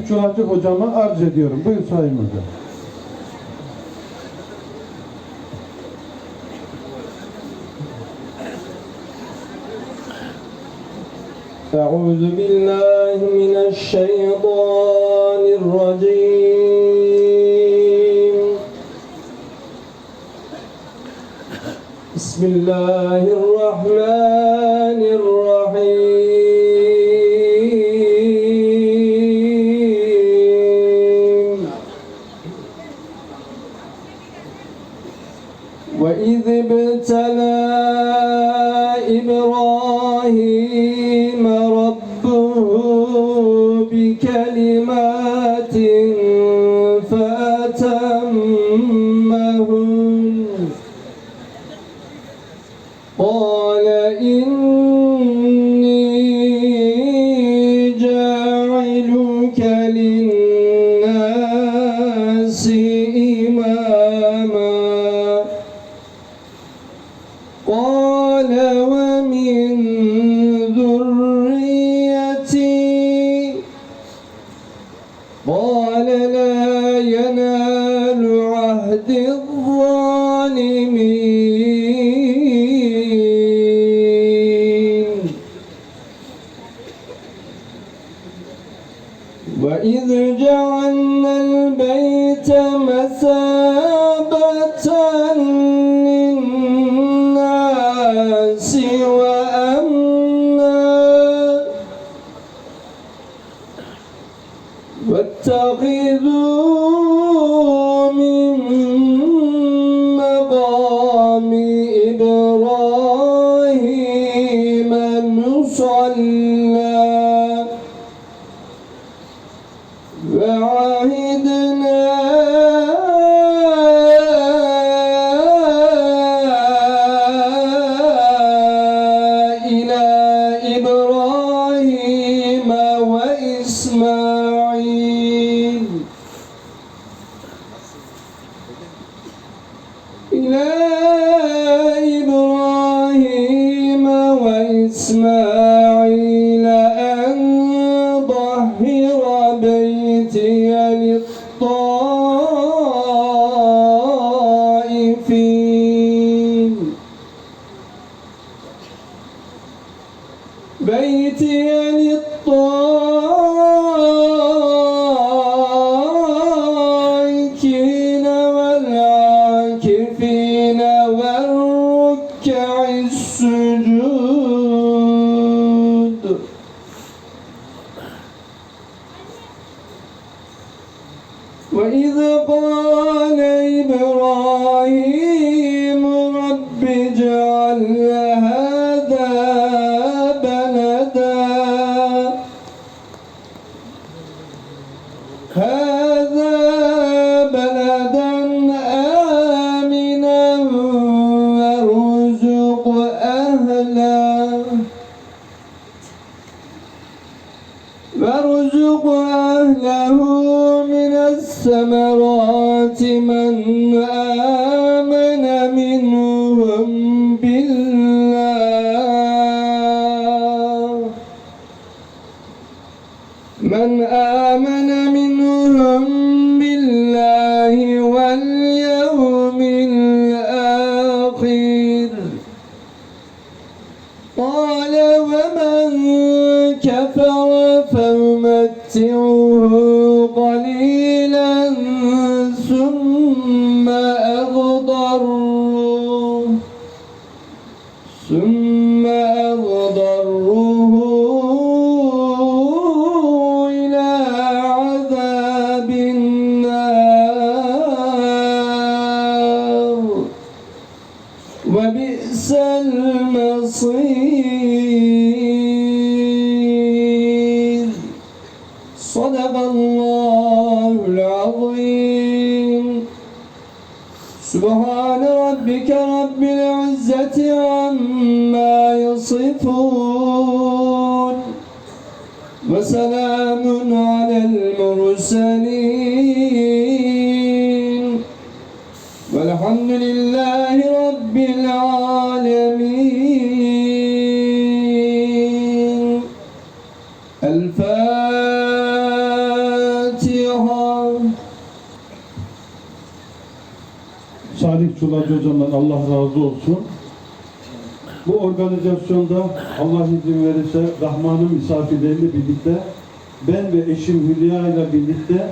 Sayın Çolakçı hocama arz ediyorum. Buyur Sayın Hocam. أعوذ بالله من الشيطان الرجيم بسم الله الرحمن بكلمات com السماء وسلام على المرسلين والحمد لله رب العالمين الفاتحة Salih Çulacı Hocam'dan Allah razı olsun. Bu organizasyonda Allah izin verirse Rahman'ın misafirleriyle birlikte ben ve eşim Hülya ile birlikte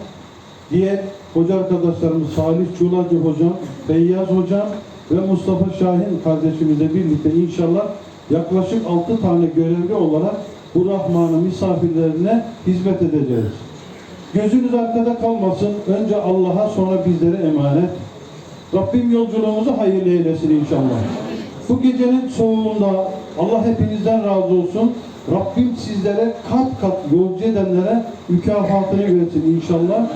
diğer hoca arkadaşlarımız Salih Çulacı hocam, Feyyaz hocam ve Mustafa Şahin kardeşimizle birlikte inşallah yaklaşık 6 tane görevli olarak bu Rahman'ın misafirlerine hizmet edeceğiz. Gözünüz arkada kalmasın. Önce Allah'a sonra bizlere emanet. Rabbim yolculuğumuzu hayırlı eylesin inşallah. Bu gecenin soğuğunda Allah hepinizden razı olsun. Rabbim sizlere kat kat yolcu edenlere mükafatını versin inşallah.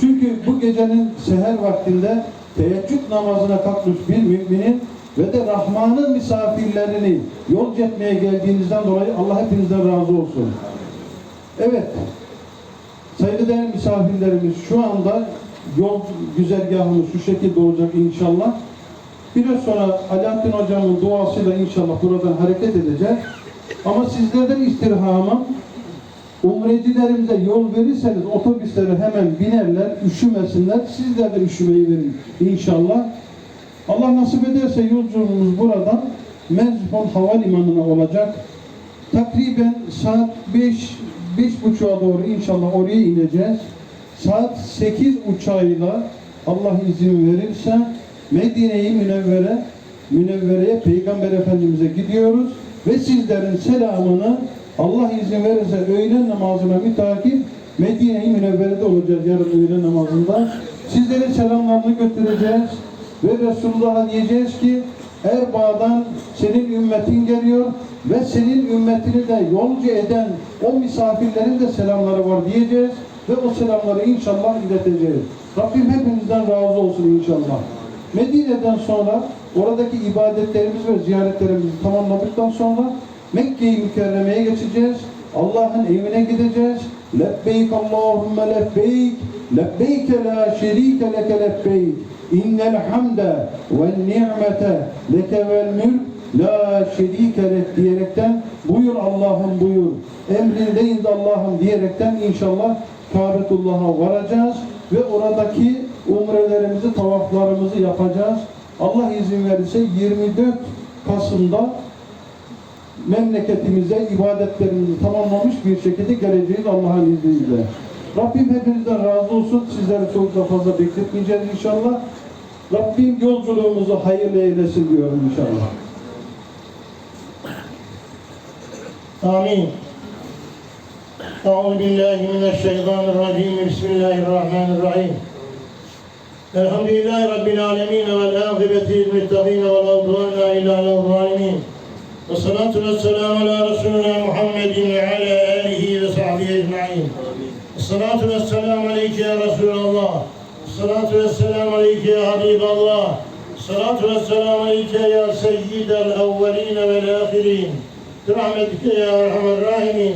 Çünkü bu gecenin seher vaktinde teheccüd namazına kalkmış bir müminin ve de Rahman'ın misafirlerini yolcu etmeye geldiğinizden dolayı Allah hepinizden razı olsun. Evet, Sayılı değerli misafirlerimiz şu anda yol güzergahımız şu şekilde olacak inşallah. Biraz sonra Alaaddin Hocam'ın duasıyla inşallah buradan hareket edeceğiz. Ama sizlerden istirhamım umrecilerimize yol verirseniz otobüslere hemen binerler, üşümesinler. Sizler de üşümeyi verin inşallah. Allah nasip ederse yolculuğumuz buradan Merzifon Havalimanı'na olacak. Takriben saat 5 beş buçuğa doğru inşallah oraya ineceğiz. Saat 8 uçağıyla Allah izin verirse Medine-i Münevvere Münevvere'ye Peygamber Efendimiz'e gidiyoruz ve sizlerin selamını Allah izin verirse öğlen namazına mütakip Medine-i Münevvere'de olacağız yarın öğlen namazında. Sizlerin selamlarını götüreceğiz ve Resulullah'a diyeceğiz ki Erbaa'dan senin ümmetin geliyor ve senin ümmetini de yolcu eden o misafirlerin de selamları var diyeceğiz ve o selamları inşallah ileteceğiz. Rabbim hepinizden razı olsun inşallah. Medine'den sonra oradaki ibadetlerimiz ve ziyaretlerimizi tamamladıktan sonra Mekke-i Mükerreme'ye geçeceğiz. Allah'ın evine gideceğiz. Lebbeyk Allahümme lebbeyk. Lebbeyke la şerike leke lebbeyk. İnnel hamde ve ni'mete leke vel mülk la şerike lek diyerekten buyur Allah'ım buyur. Emrindeyiz Allah'ım diyerekten inşallah Kabetullah'a varacağız ve oradaki umrelerimizi, tavaflarımızı yapacağız. Allah izin verirse 24 Kasım'da memleketimize ibadetlerimizi tamamlamış bir şekilde geleceğiz Allah'ın izniyle. Rabbim hepinizden razı olsun. Sizleri çok da fazla bekletmeyeceğiz inşallah. Rabbim yolculuğumuzu hayırlı eylesin diyorum inşallah. Amin. Euzu billahi mineşşeytanirracim. Bismillahirrahmanirrahim. الحمد لله رب العالمين والعاقبة للمتقين ولا عدوان إلا على الظالمين والصلاة والسلام على رسولنا محمد وعلى آله وصحبه أجمعين الصلاة والسلام عليك يا رسول الله الصلاة والسلام عليك يا حبيب الله الصلاة والسلام عليك يا سيد الأولين والآخرين برحمتك يا أرحم الراحمين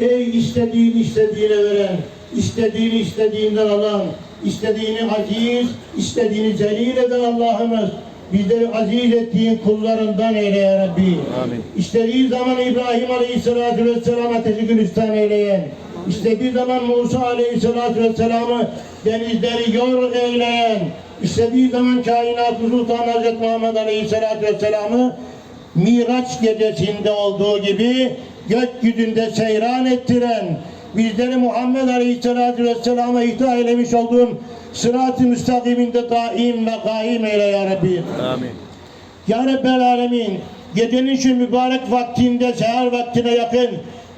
Ey istediğini istediğine veren, istediğini istediğinden alan, istediğini aziz, istediğini zelil eden Allah'ımız bizleri aziz ettiğin kullarından eyle ya Rabbi. Amin. İstediği zaman İbrahim Aleyhisselatü Vesselam ateşi gülistan eyleyen, istediği zaman Musa Aleyhisselatü Vesselam'ı denizleri yor eyleyen, istediği zaman kainat Sultan Hazreti Muhammed Aleyhisselatü Vesselam'ı Miraç gecesinde olduğu gibi gökyüzünde seyran ettiren, bizleri Muhammed Aleyhisselatü Vesselam'a ihta eylemiş olduğun sırat-ı müstakiminde daim ve kaim eyle ya Rabbi. Amin. Ya Rabbel Alemin, gecenin şu mübarek vaktinde, seher vaktine yakın,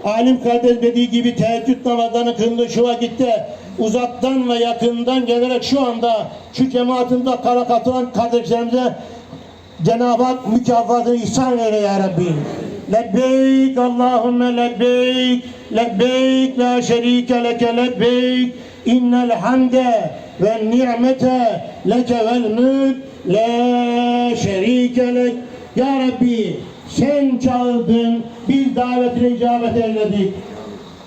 alim kardeş dediği gibi teheccüd namazlarını kıldı şu vakitte, uzaktan ve yakından gelerek şu anda şu cemaatinde kara katılan kardeşlerimize Cenab-ı Hak mükafatını ihsan eyle ya Rabbi. Lebbeyk, lebbeyk la şerike leke lebbeyk, innel hamde ve ni'mete leke vel mülk, la şerike lek. Ya Rabbi sen çağırdın, biz davetine icabet eyledik.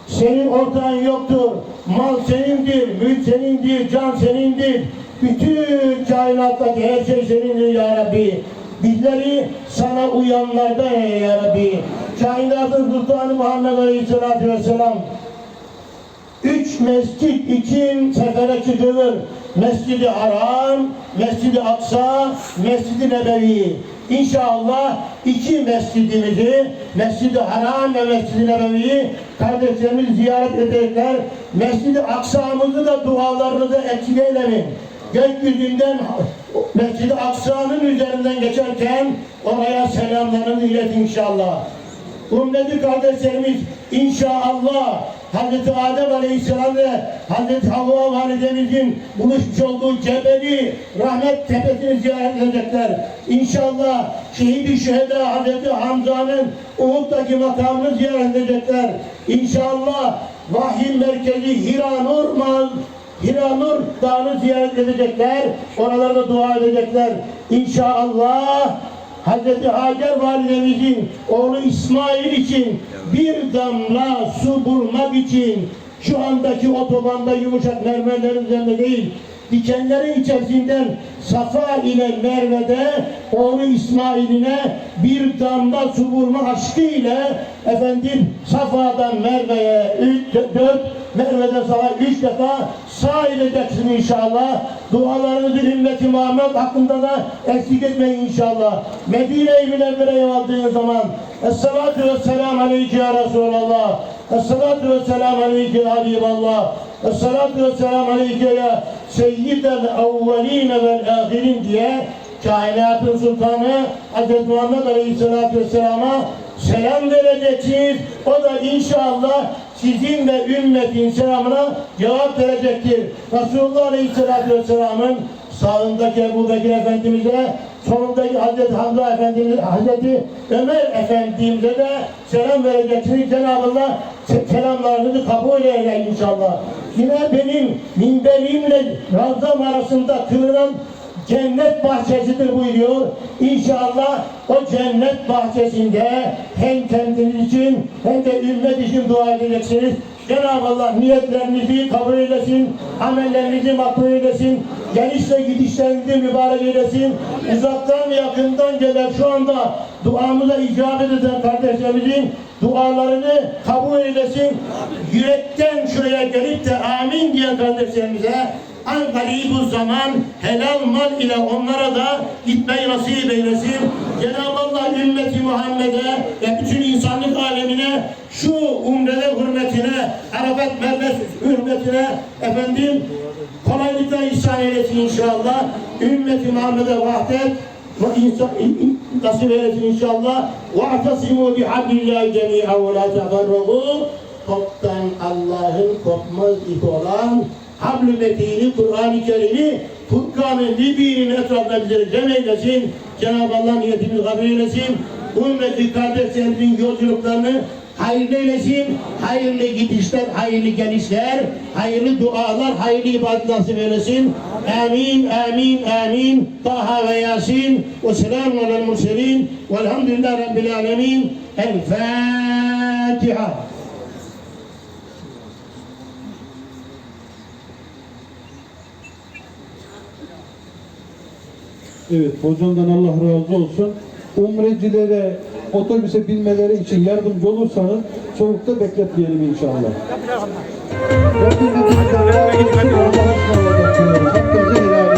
Senin ortağın yoktur. Mal senindir, mülk senindir, can senindir. Bütün kainattaki her şey senindir ya Rabbi. Bizleri sana uyanlardan eyle ya. Kainatın Sultanı Muhammed Aleyhisselatü Vesselam üç mescit için sefere çıkılır. Mescid-i Haram, Mescid-i Aksa, Mescid-i Nebevi. İnşallah iki mescidimizi, Mescid-i Haram ve Mescid-i Nebevi'yi kardeşlerimiz ziyaret edecekler. Mescid-i Aksa'mızı da dualarınızı eksik eylemeyin. Gökyüzünden Mescid-i Aksa'nın üzerinden geçerken oraya selamlarınızı iletin inşallah. Hürmetli kardeşlerimiz inşallah Hazreti Adem Aleyhisselam ve Hazreti Havva Validemizin buluşmuş olduğu cebeli rahmet tepesini ziyaret edecekler. İnşallah şehidi şüheda Hazreti Hamza'nın Uhud'daki makamını ziyaret edecekler. İnşallah vahiy merkezi Hiranur Mal Hiranur Dağı'nı ziyaret edecekler. Oralarda dua edecekler. İnşallah Hazreti Hacer validemizin oğlu İsmail için bir damla su bulmak için şu andaki otobanda yumuşak mermerlerin üzerinde değil, dikenlerin içerisinden Safa ile Merve'de oğlu İsmail'ine bir damla su bulma aşkı ile efendim Safa'dan Merve'ye üç, dört, Merve'den Safa üç defa sağ edeceksin inşallah. Dualarınızı ümmeti Muhammed hakkında da eksik etmeyin inşallah. Medine-i Münevvere'ye aldığınız zaman Esselatu ve selam aleyke ya Resulallah. Esselatu ve selam Habiballah. Esselatu ve selam aleyke ya Seyyidel evveline vel ahirin diye kainatın sultanı Hz. Muhammed Aleyhisselatü Vesselam'a selam vereceksiniz. O da inşallah sizin ve ümmetin selamına cevap verecektir. Resulullah Aleyhisselatü Vesselam'ın sağındaki Ebu Bekir Efendimiz'e, solundaki Hazreti Hamza Efendimiz, Hazreti Ömer Efendimiz'e de selam vereceksiniz. Cenab-ı Allah se- selamlarınızı kabul eyle inşallah. Yine benim minberimle Ravzam arasında kılınan cennet bahçesidir buyuruyor. İnşallah o cennet bahçesinde hem kendiniz için hem de ümmet için dua edeceksiniz. Cenab-ı Allah niyetlerinizi kabul eylesin, amellerinizi makbul eylesin, geliş ve gidişlerinizi mübarek eylesin. Uzaktan ve yakından gelen şu anda duamıza icabet eden kardeşlerimizin dualarını kabul eylesin. Yürekten şuraya gelip de amin diyen kardeşlerimize an bu zaman helal mal ile onlara da gitmeyi nasip eylesin. Cenab-ı Allah ümmeti Muhammed'e ve bütün insanlık alemine şu umreler hürmetine, Arafat Mervez hürmetine efendim kolaylıkla ihsan eylesin inşallah. Ümmeti Muhammed'e vahdet ve insan nasip eylesin inşallah. وَاَعْتَصِمُوا بِحَبِّ اللّٰهِ جَمِيعًا وَلَا تَفَرَّقُوا Koptan Allah'ın kopmaz ipi olan Hablü Metin'i, Kur'an-ı Kerim'i, Furkan-ı Libi'nin etrafına bize cem eylesin. Cenab-ı Allah niyetimizi kabul eylesin. Ümmeti kardeşlerimizin yolculuklarını hayırlı eylesin. Hayırlı gidişler, hayırlı gelişler, hayırlı dualar, hayırlı ibadet nasip eylesin. Amin, amin, amin. Taha ve Yasin. Ve selamun alel murselin. Velhamdülillah Rabbil alemin. El Fatiha. Evet, hocamdan Allah razı olsun. Umrecilere otobüse binmeleri için yardımcı olursanız soğukta bekletmeyelim inşallah. Diyoruz. Hakkınızı helal